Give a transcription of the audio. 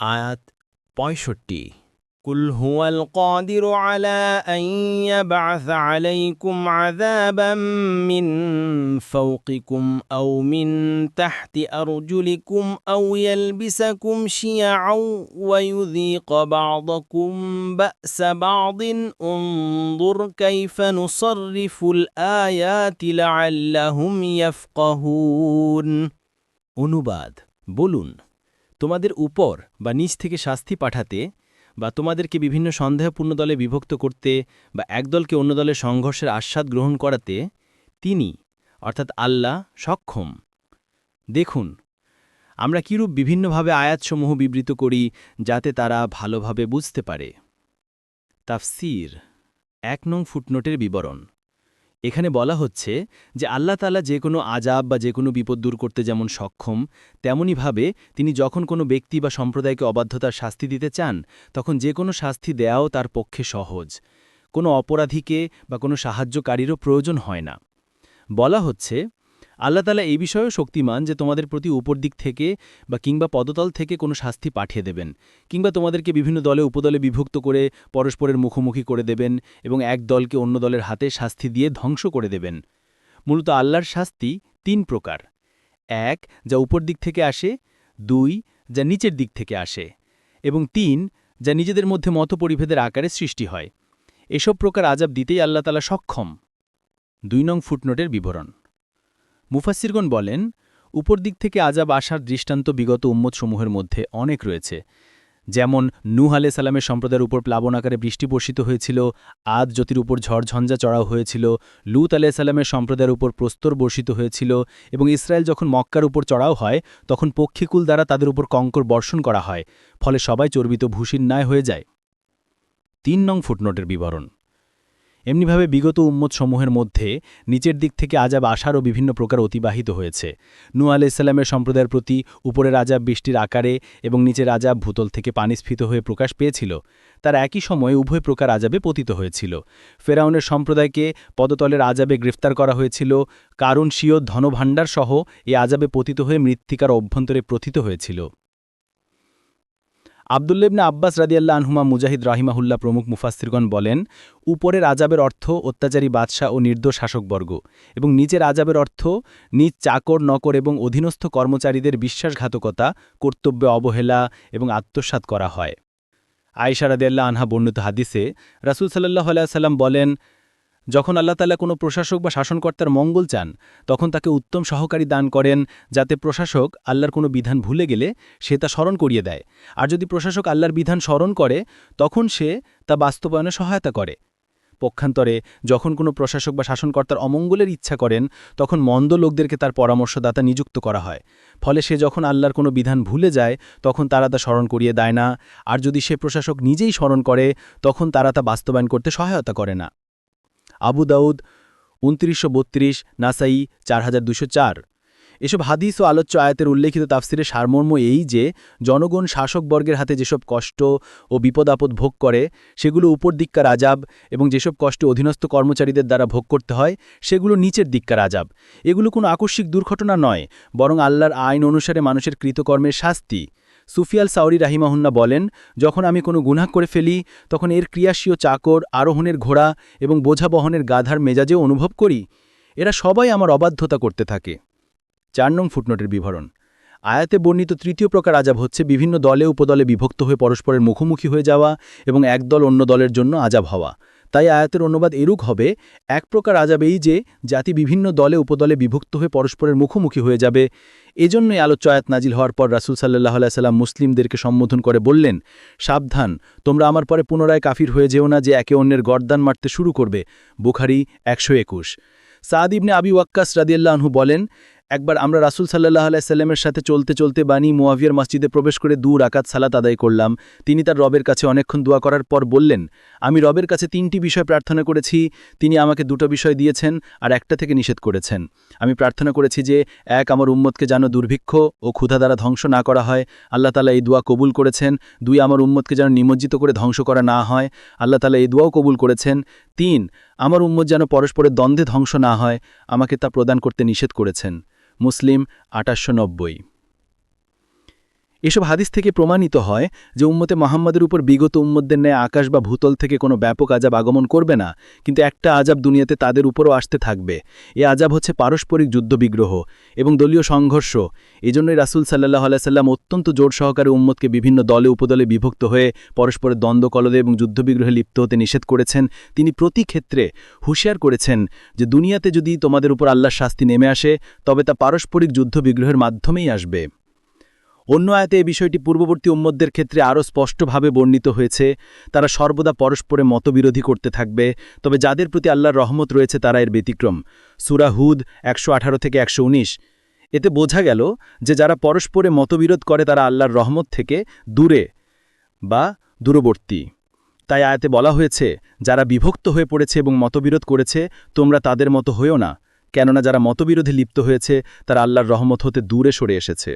আয়াত পঁয়ষট্টি কুল হুয়াল কদিরু আলা আইয়া বাস আলাইকুম আযাবাম মিন ফাওকিকুম আও মিন তাহতি আরজুলিকুম আও ইয়ালবিসাকুম শিয়াআও ওয়া ইউযীকা বা'দাকুম বা'সা বা'দিন উনজুর কাইফা নুসাররিফুল আয়াতি লাআল্লাহুম ইয়াফকাহুন অনুবাদ বলুন তোমাদের উপর বা নিচ থেকে শাস্তি পাঠাতে বা তোমাদেরকে বিভিন্ন সন্দেহপূর্ণ দলে বিভক্ত করতে বা একদলকে অন্য দলের সংঘর্ষের আস্বাদ গ্রহণ করাতে তিনি, অর্থাৎ আল্লাহ, সক্ষম। দেখুন, আমরা কিরূপ বিভিন্নভাবে আয়াতসমূহ বিবৃত করি যাতে তারা ভালোভাবে বুঝতে পারে। তাফসির, এক নং ফুটনোটের বিবরণ। এখানে বলা হচ্ছে যে আল্লাহ তালা যে কোনো আজাব বা যে কোনো বিপদ দূর করতে যেমন সক্ষম তেমনইভাবে তিনি যখন কোনো ব্যক্তি বা সম্প্রদায়কে অবাধ্যতার শাস্তি দিতে চান, তখন যে কোনো শাস্তি দেয়াও তার পক্ষে সহজ। কোনো অপরাধীকে বা কোনো সাহায্যকারীরও প্রয়োজন হয় না। বলা হচ্ছে আল্লাহ তালা এই বিষয়েও শক্তিমান যে তোমাদের প্রতি উপর দিক থেকে বা কিংবা পদতল থেকে কোনো শাস্তি পাঠিয়ে দেবেন, কিংবা তোমাদেরকে বিভিন্ন দলে, উপদলে বিভক্ত করে পরস্পরের মুখোমুখি করে দেবেন এবং এক দলকে অন্য দলের হাতে শাস্তি দিয়ে ধ্বংস করে দেবেন। মূলত আল্লাহর শাস্তি তিন প্রকার। এক, যা উপর দিক থেকে আসে। দুই, যা নিচের দিক থেকে আসে। এবং তিন, যা নিজেদের মধ্যে মতপরিভেদের আকারে সৃষ্টি হয়। এসব প্রকার আজাব দিতেই আল্লাহ তালা সক্ষম। দুই নং ফুটনোটের বিবরণ। মুফাসিরগণ বলেন উপর দিক থেকে আজাব আসার দৃষ্টান্ত বিগত উম্মতসমূহের মধ্যে অনেক রয়েছে। যেমন, নূহ আলে সালামের সম্প্রদায়ের উপর প্লাবন আকারে বৃষ্টি বর্ষিত হয়েছিল, আদ জ্যোতির উপর ঝড়ঝঞ্ঝা চড়াও হয়েছিল, লুত আলে সালামের সম্প্রদায়ের উপর প্রস্তর বর্ষিত হয়েছিল এবং ইসরায়েল যখন মক্কার উপর চড়াও হয়, তখন পক্ষীকুল দ্বারা তাদের উপর কঙ্কর বর্ষণ করা হয়, ফলে সবাই চর্বিত ভূষির ন্যায় হয়ে যায়। তিন নং ফুটনোটের বিবরণ। এমনিভাবে বিগত উম্মতসমূহের মধ্যে নিচের দিক থেকে আজাব আসারও বিভিন্ন প্রকার অতিবাহিত হয়েছে। নু আলাইসাল্লামের সম্প্রদায়ের প্রতি উপরের আজাব বৃষ্টির আকারে এবং নিচের আজাব ভূতল থেকে পানিস্ফীত হয়ে প্রকাশ পেয়েছিল। তার একই সময়ে উভয় প্রকার আজাবে পতিত হয়েছিল। ফেরাউনের সম্প্রদায়কে পদতলের আজাবে গ্রেফতার করা হয়েছিল। কারণ স্বীয় ধনভাণ্ডার সহ এ আজাবে পতিত হয়ে মৃত্তিকার অভ্যন্তরে প্রথিত হয়েছিল। আবদুল্লেবনে আব্বাস রাদিয়াল্লা আনহুমা মুজাহিদ রাহিমাহুল্লাহ প্রমুখ মুফাস্তিরগণ বলেন, উপরের আজাবের অর্থ অত্যাচারী বাদশাহ ও নির্দোষ শাসকবর্গ এবং নিচের আজাবের অর্থ নিজ চাকর, নকর এবং অধীনস্থ কর্মচারীদের বিশ্বাসঘাতকতা, কর্তব্যে অবহেলা এবং আত্মসাত করা হয়। আয়েশা রাদিয়াল্লাহ আনহা বর্ণিত হাদিসে রাসুল সাল্লাহ আলাইসাল্লাম বলেন যখন আল্লাহ তালা কোনো প্রশাসক বা শাসনকর্তার মঙ্গল চান, তখন তাকে উত্তম সহকারী দান করেন, যাতে প্রশাসক আল্লাহর কোনো বিধান ভুলে গেলে সে তা স্মরণ করিয়ে দেয়। আর যদি প্রশাসক আল্লাহর বিধান স্মরণ করে, তখন সে তা বাস্তবায়নে সহায়তা করে। পক্ষান্তরে, যখন কোনো প্রশাসক বা শাসনকর্তার অমঙ্গলের ইচ্ছা করেন, তখন মন্দ লোকদেরকে তার পরামর্শদাতা নিযুক্ত করা হয়। ফলে সে যখন আল্লাহর কোনো বিধান ভুলে যায়, তখন তারা তা স্মরণ করিয়ে দেয় না। আর যদি সে প্রশাসক নিজেই স্মরণ করে, তখন তারা তা বাস্তবায়ন করতে সহায়তা করে না। আবু দাউদ, উনত্রিশশো বত্রিশ, নাসাই চার হাজার দুশো চার। এসব হাদিস ও আলোচ্য আয়াতের উল্লেখিত তাফসিরের সারমর্ম এই যে, জনগণ শাসকবর্গের হাতে যেসব কষ্ট ও বিপদ আপদ ভোগ করে, সেগুলো উপর দিককার আজাব এবং যেসব কষ্ট অধীনস্থ কর্মচারীদের দ্বারা ভোগ করতে হয়, সেগুলো নিচের দিককার আজাব এগুলো কোনো আকস্মিক দুর্ঘটনা নয়, বরং আল্লাহর আইন অনুসারে মানুষের কৃতকর্মের শাস্তি। সুফিয়াল সাউরি রাহিমাহুন্না বলেন, যখন আমি কোনো গুনাহ করে ফেলি, তখন এর ক্রিয়াশীয় চাকর, আরোহণের ঘোড়া এবং বোঝা বহনের গাধার মেজাজেও অনুভব করি। এরা সবাই আমার অবাধ্যতা করতে থাকে। চার নং ফুটনোটের বিবরণ। আয়াতে বর্ণিত তৃতীয় প্রকার আজাব হচ্ছে বিভিন্ন দলে, উপদলে বিভক্ত হয়ে পরস্পরের মুখোমুখি হয়ে যাওয়া এবং এক দল অন্য দলের জন্য আজাব হওয়া। তাই আয়াতের অনুবাদ এরূপ হবে, এক প্রকার আজাব এই যে জাতি বিভিন্ন দলে উপদলে বিভক্ত হয়ে পরস্পরের মুখোমুখি হয়ে যাবে। এজন্যই আলোচ্য আয়াত নাজিল হওয়ার পর রাসুল সাল্লাহ সাল্লাম মুসলিমদেরকে সম্বোধন করে বললেন, সাবধান, তোমরা আমার পরে পুনরায় কাফির হয়ে যেও না যে একে অন্যের গর্দান মারতে শুরু করবে। বুখারি একশো একুশ। সাদ ইবনে আবি ওয়াক্কাস রাদিয়াল্লাহু বলেন একবার আমরা রাসুল সাল্লাহ আলাইসাল্লামের সাথে চলতে চলতে বানি মুয়াভিয়ার মসজিদে প্রবেশ করে দু রাকাত সালাত আদায় করলাম। তিনি তার রবের কাছে অনেকক্ষণ দোয়া করার পর বললেন, আমি রবের কাছে তিনটি বিষয় প্রার্থনা করেছি। তিনি আমাকে দুটো বিষয় দিয়েছেন আর একটা থেকে নিষেধ করেছেন। আমি প্রার্থনা করেছি যে, এক, আমার উম্মতকে যেন দুর্ভিক্ষ ও ক্ষুধা দ্বারা ধ্বংস না করা হয়। আল্লাহ তালা এই দোয়া কবুল করেছেন। দুই, আমার উম্মতকে যেন নিমজ্জিত করে ধ্বংস করা না হয়। আল্লাহ তালা এই দোয়াও কবুল করেছেন। তিন, আমার উম্মত যেন পরস্পরের দ্বন্দ্বে ধ্বংস না হয়। আমাকে তা প্রদান করতে নিষেধ করেছেন। মুসলিম নব্বই এসব হাদিস থেকে প্রমাণিত হয় যে উম্মতে মোহাম্মদের উপর বিগত উম্মদের ন্যায় আকাশ বা ভূতল থেকে কোনো ব্যাপক আজাব আগমন করবে না, কিন্তু একটা আজাব দুনিয়াতে তাদের উপরও আসতে থাকবে। এ আজাব হচ্ছে পারস্পরিক যুদ্ধবিগ্রহ এবং দলীয় সংঘর্ষ। এজন্যই রাসুল সাল্লাহ আলাইসাল্লাম অত্যন্ত জোর সহকারে উম্মতকে বিভিন্ন দলে, উপদলে বিভক্ত হয়ে পরস্পরের দ্বন্দ্ব কলদে এবং যুদ্ধবিগ্রহে লিপ্ত হতে নিষেধ করেছেন। তিনি প্রতি ক্ষেত্রে হুঁশিয়ার করেছেন যে দুনিয়াতে যদি তোমাদের উপর আল্লাহর শাস্তি নেমে আসে, তবে তা পারস্পরিক যুদ্ধবিগ্রহের মাধ্যমেই আসবে। অন্য আয়াতে এ বিষয়টি পূর্ববর্তী উম্মতদের ক্ষেত্রে আরও স্পষ্টভাবে বর্ণিত হয়েছে। তারা সর্বদা পরস্পরে মতবিরোধী করতে থাকবে, তবে যাদের প্রতি আল্লাহর রহমত রয়েছে তারা এর ব্যতিক্রম। সুরা হুদ একশো আঠারো থেকে একশো উনিশ। এতে বোঝা গেল যে যারা পরস্পরে মতবিরোধ করে তারা আল্লাহর রহমত থেকে দূরে বা দূরবর্তী। তাই আয়াতে বলা হয়েছে, যারা বিভক্ত হয়ে পড়েছে এবং মতবিরোধ করেছে, তোমরা তাদের মতো হয়েও না। কেননা যারা মতবিরোধে লিপ্ত হয়েছে, তারা আল্লাহর রহমত হতে দূরে সরে এসেছে।